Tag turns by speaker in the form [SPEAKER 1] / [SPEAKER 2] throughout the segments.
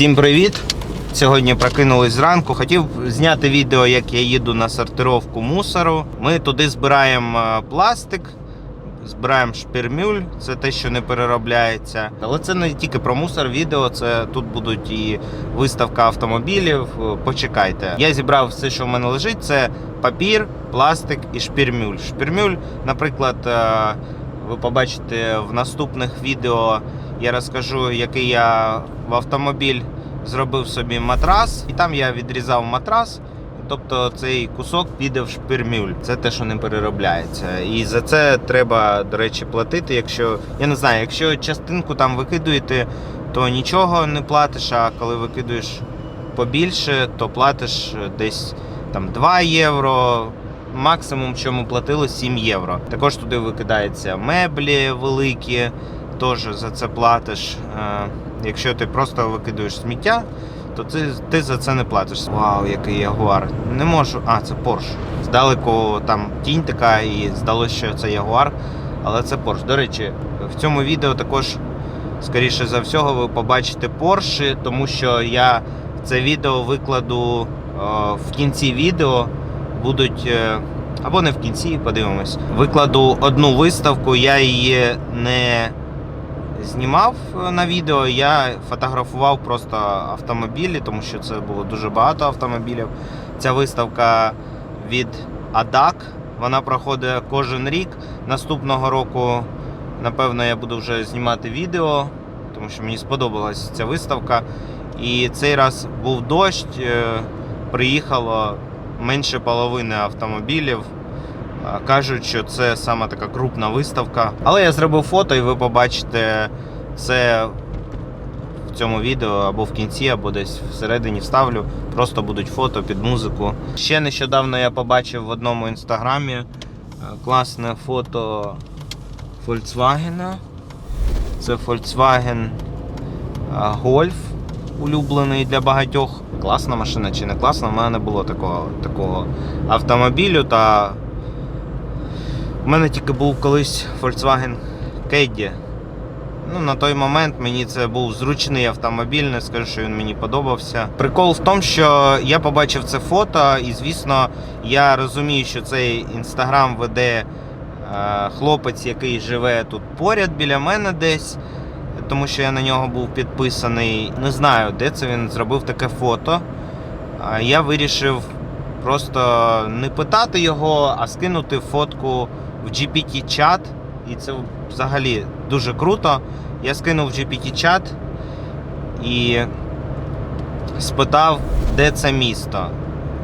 [SPEAKER 1] Всім привіт! Сьогодні прокинулись зранку. Хотів зняти відео, як я їду на сортировку мусору. Ми туди збираємо е, пластик, збираємо шпірмюль, це те, що не переробляється. Але це не тільки про мусор відео, це тут будуть і виставка автомобілів. Почекайте. Я зібрав все, що в мене лежить. Це папір, пластик і шпірмюль. Шпірмюль, наприклад, е, ви побачите в наступних відео. Я розкажу, який я в автомобіль зробив собі матрас, і там я відрізав матрас. Тобто цей кусок піде в шпирмюль. Це те, що не переробляється. І за це треба, до речі, платити. Якщо я не знаю, якщо частинку там викидуєте, то нічого не платиш. А коли викидуєш побільше, то платиш десь там 2 євро. Максимум, що ми платили, 7 євро. Також туди викидаються меблі великі, теж за це платиш. Е, Якщо ти просто викидуєш сміття, то ти, ти за це не платиш. Вау, який ягуар. Не можу. А, це Порш. Здалеку там тінь така, і здалося, що це ягуар, але це Порш. До речі, в цьому відео також, скоріше за всього, ви побачите Порші, тому що я це відео викладу е, в кінці відео. Будуть. е, або не в кінці, подивимось. Викладу одну виставку, я її не знімав е, на відео, я фотографував просто автомобілі, тому що це було дуже багато автомобілів. Ця виставка від ADAC, вона проходить кожен рік. Наступного року, напевно, я буду вже знімати відео, тому що мені сподобалась ця виставка. І цей раз був дощ, е, приїхало менше половини автомобілів. Кажуть, що це саме така крупна виставка. Але я зробив фото, і ви побачите це в цьому відео або в кінці, або десь всередині вставлю. Просто будуть фото під музику. Ще нещодавно я побачив в одному інстаграмі е, класне фото Volkswagen. Це Volkswagen е, Golf, улюблений для багатьох. Класна машина чи не класна, у мене не було такого, такого автомобілю. Та у мене тільки був колись Volkswagen Caddy. Ну, на той момент мені це був зручний автомобіль, не скажу, що він мені подобався. Прикол в тому, що я побачив це фото, і звісно, я розумію, що цей інстаграм веде е, хлопець, який живе тут поряд біля мене десь, тому що я на нього був підписаний. Не знаю, де це він зробив таке фото. Я вирішив просто не питати його, а скинути фотку в GPT-чат. І це взагалі дуже круто. Я скинув в GPT-чат і спитав, де це місто.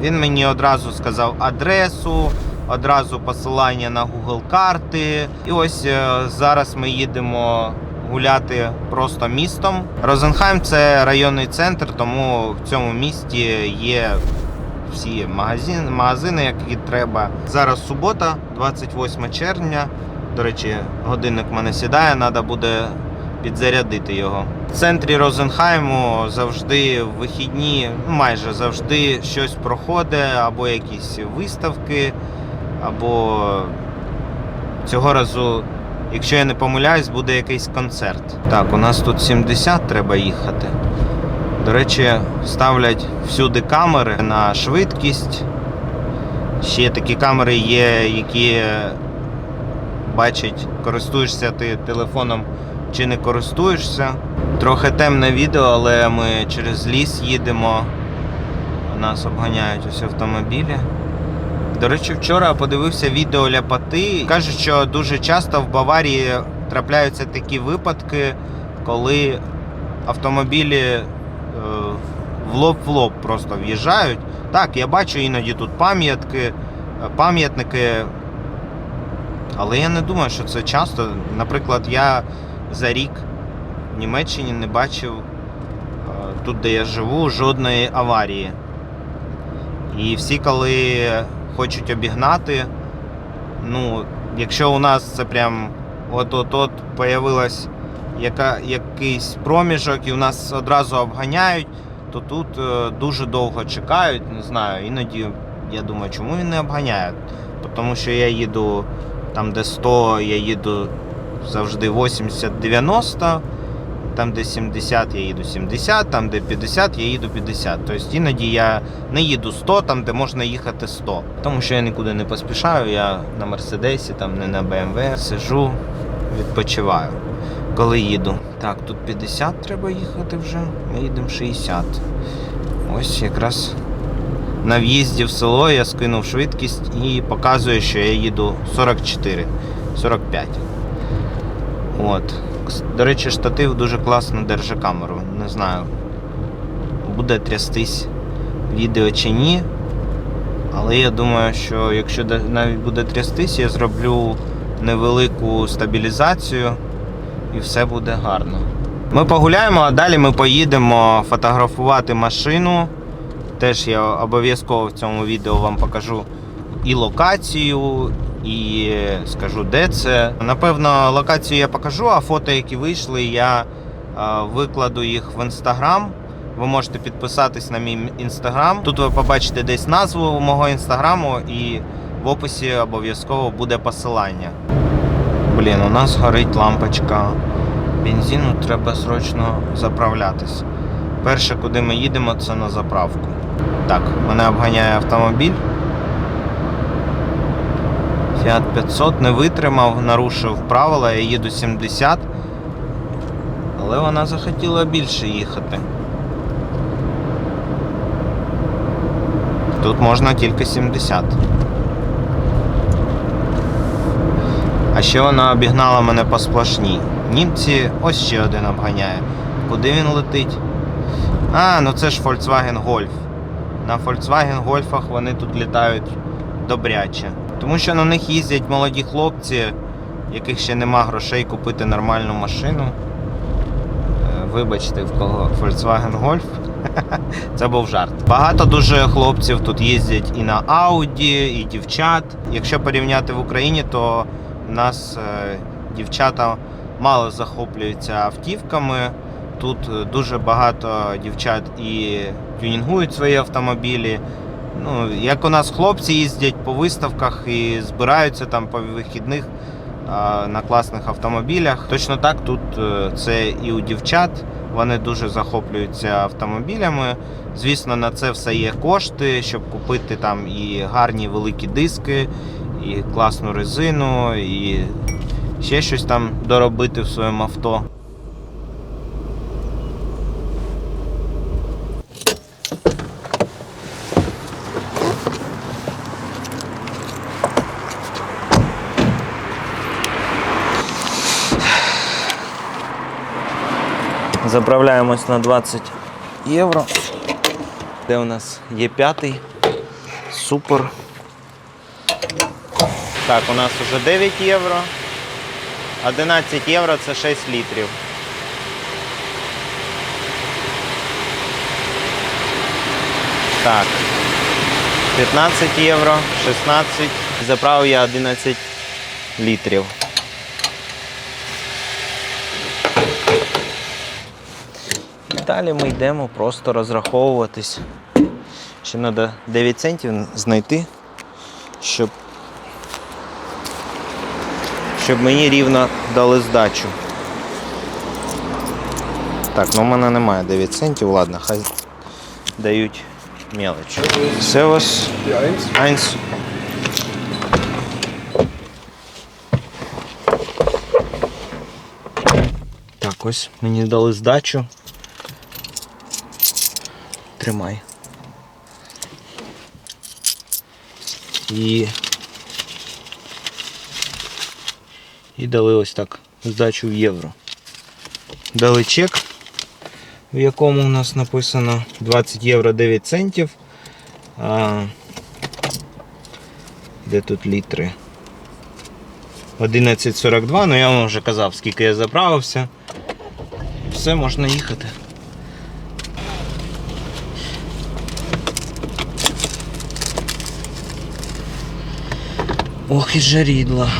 [SPEAKER 1] Він мені одразу сказав адресу, одразу посилання на Google карти. І ось е, зараз ми їдемо гуляти просто містом. Розенхайм це районний центр, тому в цьому місті є всі магазини, магазини, які треба. Зараз субота, 28 червня. До речі, годинник в мене сідає, треба буде підзарядити його. В центрі Розенхайму завжди в вихідні, ну майже завжди щось проходить, або якісь виставки, або цього разу, якщо я не помиляюсь, буде якийсь концерт. Так, у нас тут 70 треба їхати. До речі, ставлять всюди камери на швидкість. Ще такі камери є, які бачать, користуєшся ти телефоном чи не користуєшся. Трохи темне відео, але ми через ліс їдемо. Нас обганяють ось автомобілі. До речі, вчора подивився відео ляпоти. Кажуть, що дуже часто в Баварії трапляються такі випадки, коли автомобілі е, в лоб в лоб просто в'їжджають. Так, я бачу іноді тут пам'ятки, е, пам'ятники, але я не думаю, що це часто. Наприклад, я за рік в Німеччині не бачив е, тут, де я живу, жодної аварії. І всі, коли хочуть обігнати, ну, якщо у нас це прям от-от-от появилась яка, якийсь проміжок і у нас одразу обганяють, то тут е, дуже довго чекають. Не знаю, іноді я думаю, чому він не обганяє. Тому що я їду там, де 100, я їду завжди 80-90. Там, де 70, я їду 70, там, де 50, я їду 50. Тобто іноді я не їду 100, там, де можна їхати 100. Тому що я нікуди не поспішаю, я на Мерседесі, там не на BMW, сижу, відпочиваю, коли їду. Так, тут 50 треба їхати вже, ми їдемо 60. Ось якраз на в'їзді в село я скинув швидкість і показує, що я їду 44, 45. От. До речі, штатив дуже класно держить камеру. Не знаю, буде трястись відео чи ні. Але я думаю, що якщо навіть буде трястись, я зроблю невелику стабілізацію і все буде гарно. Ми погуляємо, а далі ми поїдемо фотографувати машину. Теж я обов'язково в цьому відео вам покажу і локацію, і скажу, де це. Напевно, локацію я покажу, а фото, які вийшли, я е, викладу їх в інстаграм. Ви можете підписатись на мій інстаграм. Тут ви побачите десь назву мого інстаграму, і в описі обов'язково буде посилання. Блін, у нас горить лампочка. Бензину треба срочно заправлятись. Перше, куди ми їдемо, це на заправку. Так, мене обганяє автомобіль. Fiat 500 не витримав, нарушив правила, я їду 70. Але вона захотіла більше їхати. Тут можна тільки 70. А ще вона обігнала мене по сплошній. Німці ось ще один обганяє. Куди він летить? А, ну це ж Volkswagen Golf. На Volkswagen Golfах вони тут літають добряче. Тому що на них їздять молоді хлопці, яких ще нема грошей купити нормальну машину. Е, Вибачте, в кого Volkswagen Golf. Це був жарт. Багато дуже хлопців тут їздять і на Audi, і дівчат. Якщо порівняти в Україні, то нас е, дівчата мало захоплюються автівками. Тут е, дуже багато дівчат і тюнінгують свої автомобілі. Ну, як у нас хлопці їздять по виставках і збираються там по вихідних на класних автомобілях. Точно так тут е, це і у дівчат. Вони дуже захоплюються автомобілями. Звісно, на це все є кошти, щоб купити там і гарні великі диски, і класну резину, і ще щось там доробити в своєму авто. Заправляємось на 20 євро. Де у нас є п'ятий. Супер. Так, у нас вже 9 євро. 11 євро це 6 літрів. Так. 15 євро, 16. Заправив я 11 літрів. І далі ми йдемо просто розраховуватись. Ще треба 9 центів знайти, щоб, щоб мені рівно дали здачу. Так, ну в мене немає 9 центів, ладно, хай дають мелочь. Все вас Айнс. Так, ось мені дали здачу. Тримай. І. І дали ось так здачу в євро. Дали чек, в якому у нас написано 20 євро 9 центів. А, де тут літри? 11.42, ну я вам вже казав, скільки я заправився. Все, можна їхати. Ох і жарідла.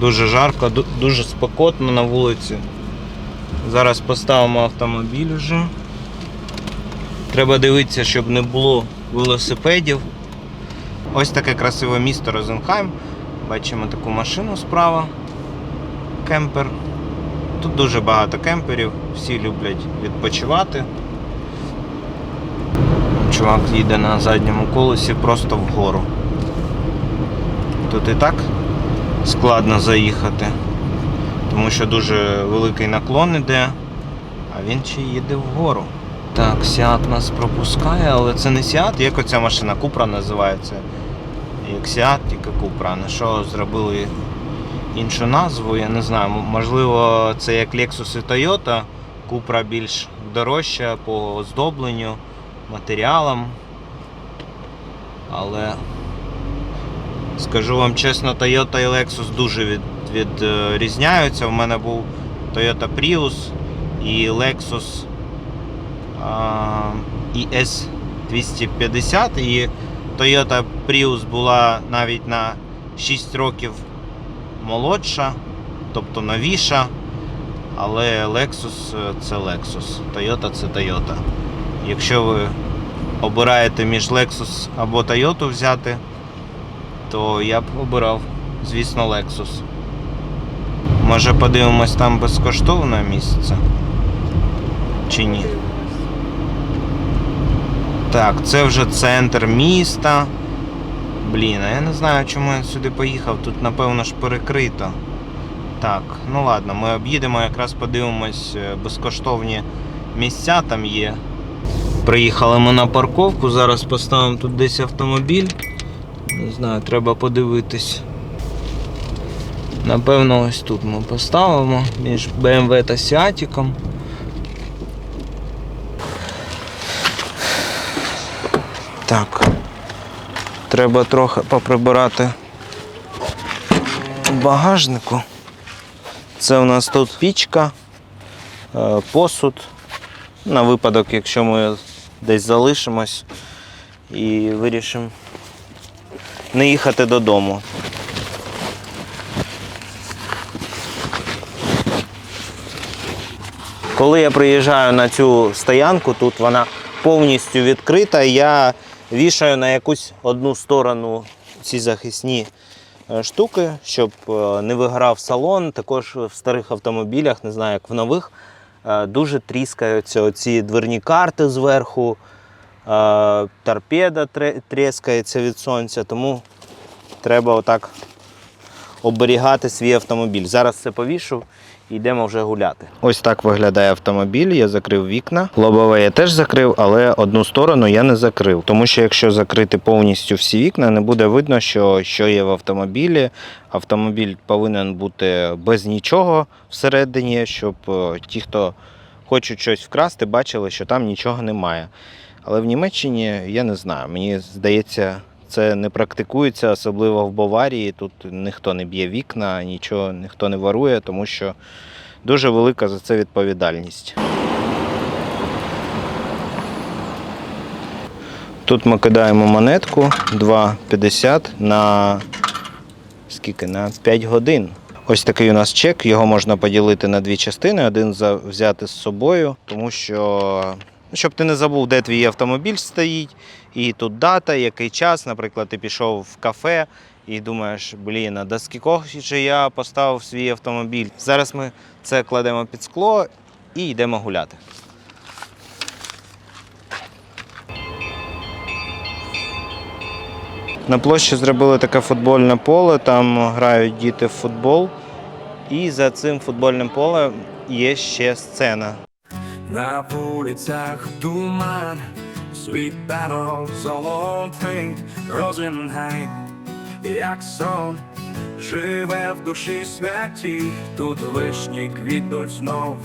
[SPEAKER 1] Дуже жарко, дуже спекотно на вулиці. Зараз поставимо автомобіль уже. Треба дивитися, щоб не було велосипедів. Ось таке красиве місто Розенхайм. Бачимо таку машину справа. Кемпер. Тут дуже багато кемперів, всі люблять відпочивати. Чувак їде на задньому колесі просто вгору. Тут і так складно заїхати, тому що дуже великий наклон іде, а він ще їде вгору. Так, Сіат нас пропускає, але це не Сіат, як оця машина Купра називається. Як Сіат, тільки Купра. На що зробили іншу назву, я не знаю. Можливо, це як Lexus і Toyota. Купра більш дорожча по оздобленню, матеріалам. Але скажу вам чесно, Toyota і Lexus дуже від, відрізняються. У мене був Toyota Prius і Lexus ES 250 і Toyota Prius була навіть на 6 років молодша, тобто новіша. Але Lexus е, це Lexus, Toyota це Toyota. Якщо ви обираєте між Lexus або Toyota взяти, то я б обирав, звісно, Lexus. Може подивимось там безкоштовне місце? Чи ні? Так, це вже центр міста. Блін, а я не знаю, чому я сюди поїхав. Тут, напевно ж, перекрито. Так, ну ладно, ми об'їдемо, якраз подивимось е, безкоштовні місця там є. Приїхали ми на парковку, зараз поставимо тут десь автомобіль. Не знаю, треба подивитись. Напевно, ось тут ми поставимо між BMW та Сіатіком. Так. Треба трохи поприбирати багажнику. Це у нас тут пічка, е, посуд. На випадок, якщо ми десь залишимось і вирішимо не їхати додому. Коли я приїжджаю на цю стоянку, тут вона повністю відкрита, я вішаю на якусь одну сторону ці захисні е, штуки, щоб е, не виграв салон. Також в старих автомобілях, не знаю, як в нових, е, дуже тріскаються оці дверні карти зверху, торпеда тре- тріскається від сонця, тому треба отак оберігати свій автомобіль. Зараз це повішу і йдемо вже гуляти. Ось так виглядає автомобіль. Я закрив вікна. Лобове я теж закрив, але одну сторону я не закрив. Тому що якщо закрити повністю всі вікна, не буде видно, що, що є в автомобілі. Автомобіль повинен бути без нічого всередині, щоб е, ті, хто хочуть щось вкрасти, бачили, що там нічого немає. Але в Німеччині я не знаю. Мені здається, це не практикується, особливо в Баварії. Тут ніхто не б'є вікна, нічого ніхто не ворує, тому що дуже велика за це відповідальність. Тут ми кидаємо монетку 2,50 на скільки? На 5 годин. Ось такий у нас чек, його можна поділити на дві частини, один взяти з собою, тому що щоб ти не забув, де твій автомобіль стоїть, і тут дата, який час. Наприклад, ти пішов в кафе і думаєш, блін, а до скількох же я поставив свій автомобіль. Зараз ми це кладемо під скло і йдемо гуляти. На площі зробили таке футбольне поле, там грають діти в футбол. І за цим футбольним полем є ще сцена.
[SPEAKER 2] На вулицях туман, світанок золотий, Розенгай, як сон, живе в душі святі, тут вишні квітнуть знов,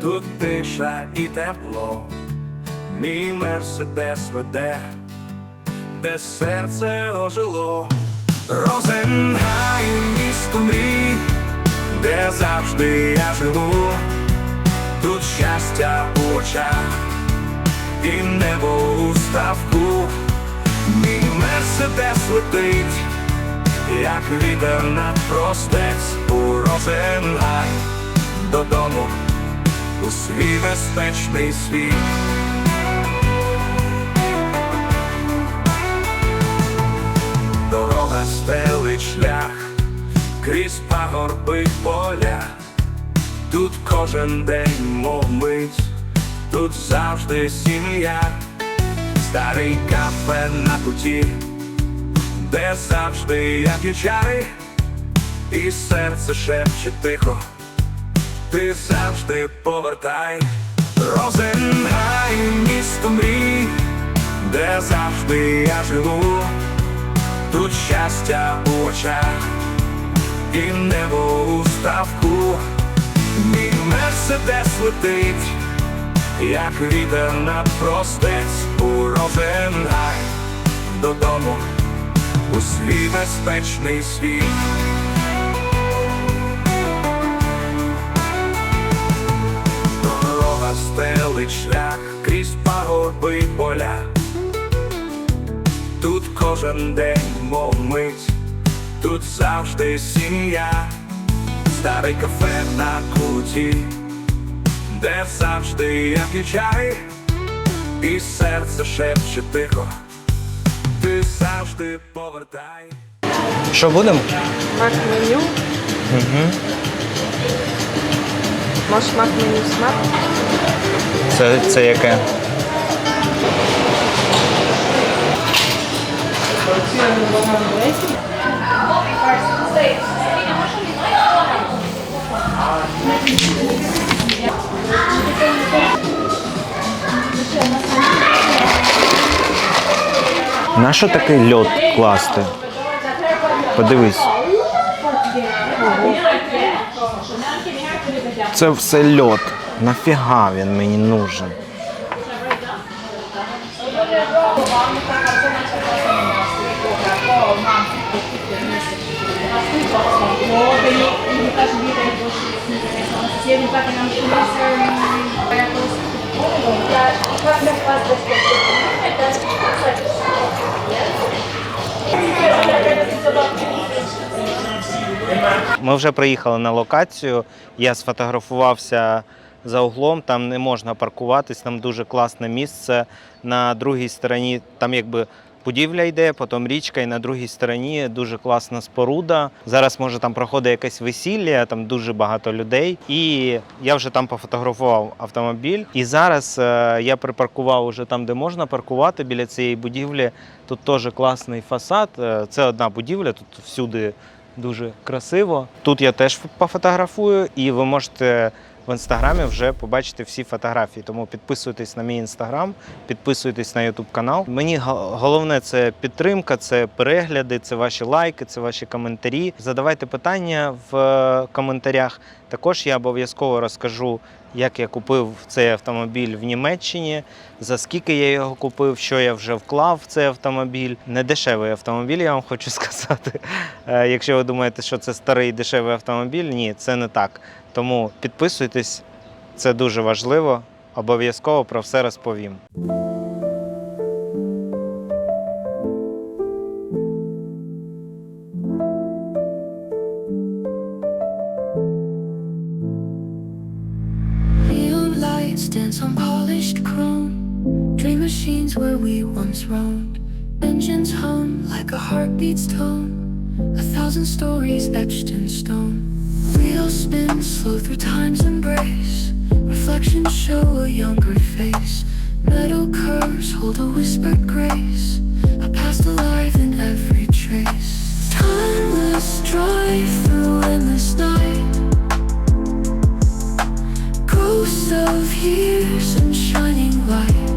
[SPEAKER 2] тут тиша і тепло, мій мерседес веде, де серце ожило, Розенгай, місто мрій, де завжди я живу тут щастя в очах, і небо у ставку, мій мерседес летить, як вітер над простець у Розенгай додому у свій безпечний світ. Дорога стелить шлях крізь пагорби поля. Тут кожен день мов мить, тут завжди сім'я, старий кафе на куті, де завжди як і чари, і серце шепче тихо, ти завжди повертай, Розенгай місто мрій, де завжди я живу, тут щастя у очах і небо у ставку. Мій мерседес летить, як вітер на простець у Розенгай додому у свій безпечний світ. Дорога стелить шлях крізь пагорби поля. Тут кожен день, мов мить, тут завжди сім'я, старий кафе на куті, де завжди як і чай, і серце шепче тихо, ти завжди повертай.
[SPEAKER 1] Що будемо?
[SPEAKER 3] Мак меню. Можеш мак меню смак?
[SPEAKER 1] Це, це яке? На що такий льод класти? Подивись. Це все льод. Нафіга він мені нужен? Ми вже приїхали на локацію. Я сфотографувався за углом. Там не можна паркуватись, там дуже класне місце. На другій стороні там якби будівля йде, потім річка, і на другій стороні дуже класна споруда. Зараз може там проходить якесь весілля, там дуже багато людей. І я вже там пофотографував автомобіль. І зараз е, я припаркував уже там, де можна паркувати біля цієї будівлі. Тут теж класний фасад. Е, Це одна будівля, тут всюди дуже красиво. Тут я теж пофотографую, і ви можете в інстаграмі вже побачити всі фотографії. Тому підписуйтесь на мій інстаграм, підписуйтесь на Ютуб канал. Мені головне це підтримка, це перегляди, це ваші лайки, це ваші коментарі. Задавайте питання в е, коментарях. Також я обов'язково розкажу, як я купив цей автомобіль в Німеччині, за скільки я його купив, що я вже вклав в цей автомобіль. Не дешевий автомобіль, я вам хочу сказати. Е, Якщо ви думаєте, що це старий дешевий автомобіль, ні, це не так. Тому підписуйтесь, це дуже важливо. Обов'язково про все розповім.
[SPEAKER 4] Dance on polished chrome. Dream machines where we once roamed. Engines hum like a heartbeat's tone. A thousand stories etched in stone. Wheels spin slow through time's embrace. Reflections show a younger face. Metal curves hold a whispered grace. A past alive in every trace. Timeless drive through endless night. Ghosts of years and shining light.